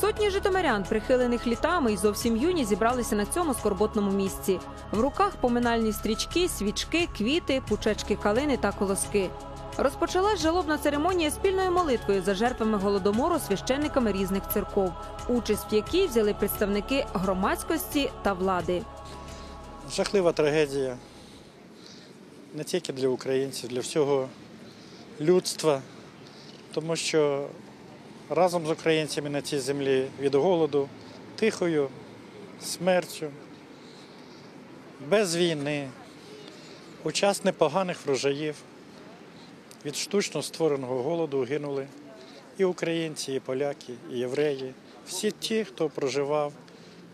Сотні житомирян, прихилених літами і зовсім юні, зібралися на цьому скорботному місці. В руках поминальні стрічки, свічки, квіти, пучечки калини та колоски. Розпочалась жалобна церемонія спільною молитвою за жертвами голодомору священниками різних церков, участь в якій взяли представники громадськості та влади. Жахлива трагедія не тільки для українців, для всього людства, тому що разом з українцями на цій землі від голоду, тихою смертю, без війни, у час непоганих врожаїв, від штучно створеного голоду гинули і українці, і поляки, і євреї, всі ті, хто проживав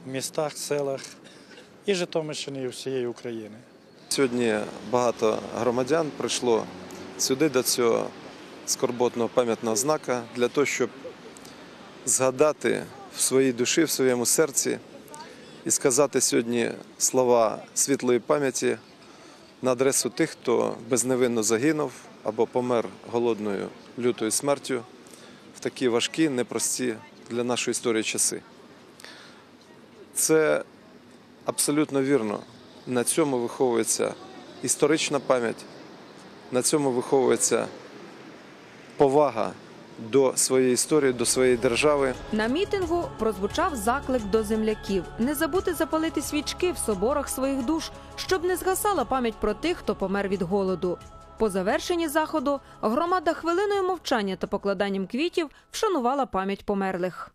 в містах, селах і Житомирщини, і всієї України. Сьогодні багато громадян прийшло сюди до цього скорботного пам'ятного знака для того, щоб згадати в своїй душі, в своєму серці і сказати сьогодні слова світлої пам'яті на адресу тих, хто безневинно загинув або помер голодною лютою смертю в такі важкі, непрості для нашої історії часи. Це абсолютно вірно. На цьому виховується історична пам'ять, на цьому виховується повага до своєї історії, до своєї держави. На мітингу прозвучав заклик до земляків не забути запалити свічки в соборах своїх душ, щоб не згасала пам'ять про тих, хто помер від голоду. По завершенні заходу громада хвилиною мовчання та покладанням квітів вшанувала пам'ять померлих.